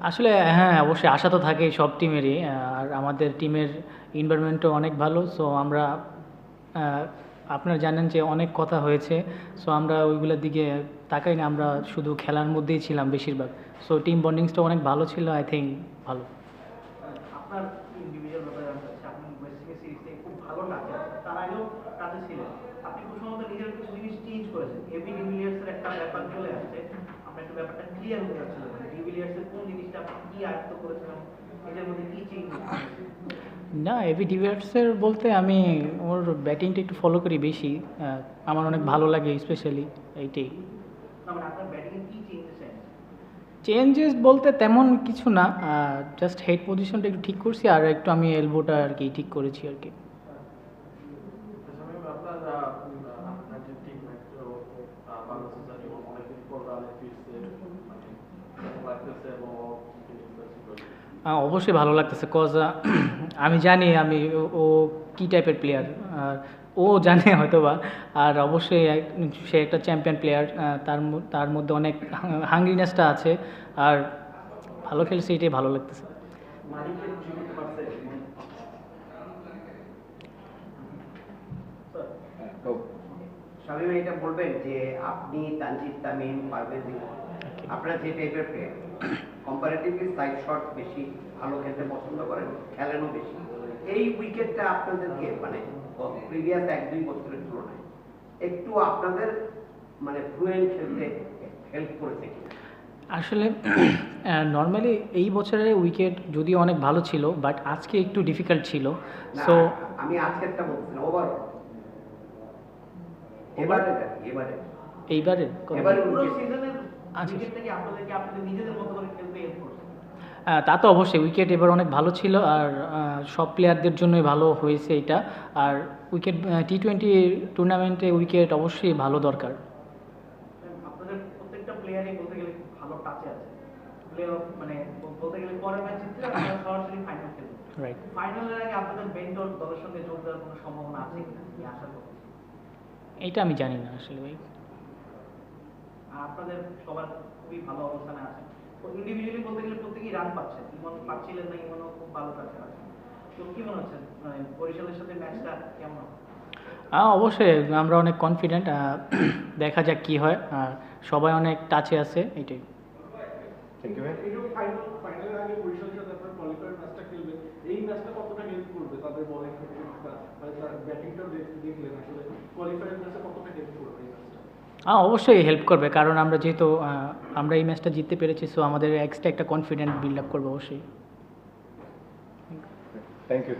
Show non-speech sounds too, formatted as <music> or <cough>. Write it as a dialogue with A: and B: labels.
A: আসলে হ্যাঁ অবশ্যই আশা তো থাকেই সব টিমেরই আর আমাদের টিমের এনভায়রনমেন্টও অনেক ভালো সো আমরা আপনারা জানেন যে অনেক কথা হয়েছে সো আমরা ওইগুলোর দিকে তাকাই না, আমরা শুধু খেলার মধ্যেই ছিলাম বেশিরভাগ সো টিম বন্ডিংসটা অনেক ভালো ছিল আই থিঙ্ক ভালো।
B: থেকে ব্যাপারটা ক্লিয়ার ডিভিলিয়ার্সের কোন জিনিসটা আপনি কি আয়ত্ত করেছেন নিজের মধ্যে কি চেঞ্জ
A: না এবি ডিভিয়ার্সের বলতে আমি ওর ব্যাটিংটা একটু ফলো করি বেশি। আমার অনেক ভালো লাগে স্পেশালি এইটাই।
B: মানে
A: চেঞ্জেস বলতে তেমন কিছু না। জাস্ট হেড পজিশনটা একটু ঠিক করছি আর একটু আমি এলবোটা আর কি ঠিক করেছি আর কি।
C: আপনার
A: অবশ্যই ভালো লাগতেছে কজ আমি জানি আমি ও- কী টাইপের প্লেয়ার আর ও জানে <laughs> হয়তোবা, আর অবশ্যই সে একটা চ্যাম্পিয়ন প্লেয়ার তার তার মধ্যে অনেক হাঙ্গ্রিনেসটা আছে, আর ভালো খেলছে, এটাই ভালো লাগতেছে।
B: পারছে
D: স্বামী এটা বলবেন যে আপনি তানজিদ তামিম পারভেজ আপনারা যে টাইপের প্লেয়ার কম্পারেটিভলি সাইড শট বেশি ভালো খেলতে পছন্দ করেন খেলেনও বেশি এই উইকেটটা আপনাদেরকে মানে প্রিভিয়াস এক দুই বছরের তুলনায় একটু আপনাদের মানে ফ্লুয়েন্ট খেলতে হেল্প করেছে কিনা?
A: আসলে নর্মালি এই বছরের উইকেট যদিও অনেক ভালো ছিল বাট আজকে একটু ডিফিকাল্ট ছিল সো
D: আমি আজকেরটা বলছি না ওভারঅল এবারে এবারে।
A: এইবারে
D: এবারে
B: সিজনের
A: আচ্ছা। আহ, তা তো অবশ্যই। উইকেট এবার অনেক ভালো ছিল আর সব প্লেয়ারদের জন্যই ভালো হয়েছে এটা। আর উইকেট টি টোয়েন্টি টুর্নামেন্টে উইকেট অবশ্যই ভালো দরকার।
B: আপনাদের প্রত্যেকটা প্লেয়ারই বলতে গেলে খুব ভালো টাচে আছে। প্লে মানে বলতে গেলে পরের ম্যাচ জিতলে আপনারা <laughs> সরাসরি ফাইনাল খেলবেন।
A: রাইট
B: ফাইনালের আগে আপনাদের বেন্টর দলের সঙ্গে যোগ দেওয়ার কোনো সম্ভাবনা আছে কিনা? কি আশা করছি।
A: এইটা আমি জানি না আসলে ভাই।
B: আপনাদের সবার খুবই ভালো অবস্থানে আছে তো ইন্ডিভিজুয়ালি বলতে গেলে প্রত্যেকেই রান পাচ্ছেন ইমন পাচ্ছিলেন না ইমনও খুব ভালো কাছে আছে তো কি মনে হচ্ছে? মানে বরিশালের সাথে ম্যাচটা কেমন?
A: হ্যাঁ অবশ্যই আমরা অনেক কনফিডেন্ট দেখা যাক কি হয়। আর সবাই অনেক টাচে আছে এটাই।
C: থ্যাংক ইউ ফাইনাল ফাইনালের আগে বরিশালের সাথে আপনার কোয়ালিফায়ার ম্যাচটা খেলবেন এই ম্যাচটা কতটা হেল্প করবে তাদের বলিং মানে তার ব্যাটিংটাও দেখলেন আসলে কোয়ালিফায়ার ম্যাচে কতটা হেল্প করবে এই ম্যাচটা
A: হ্যাঁ অবশ্যই হেল্প করবে কারণ আমরা যেহেতু আমরা এই ম্যাচটা জিততে পেরেছি সো আমাদের এক্সট্রা একটা কনফিডেন্ট বিল্ড আপ করবে অবশ্যই
C: থ্যাংক ইউ.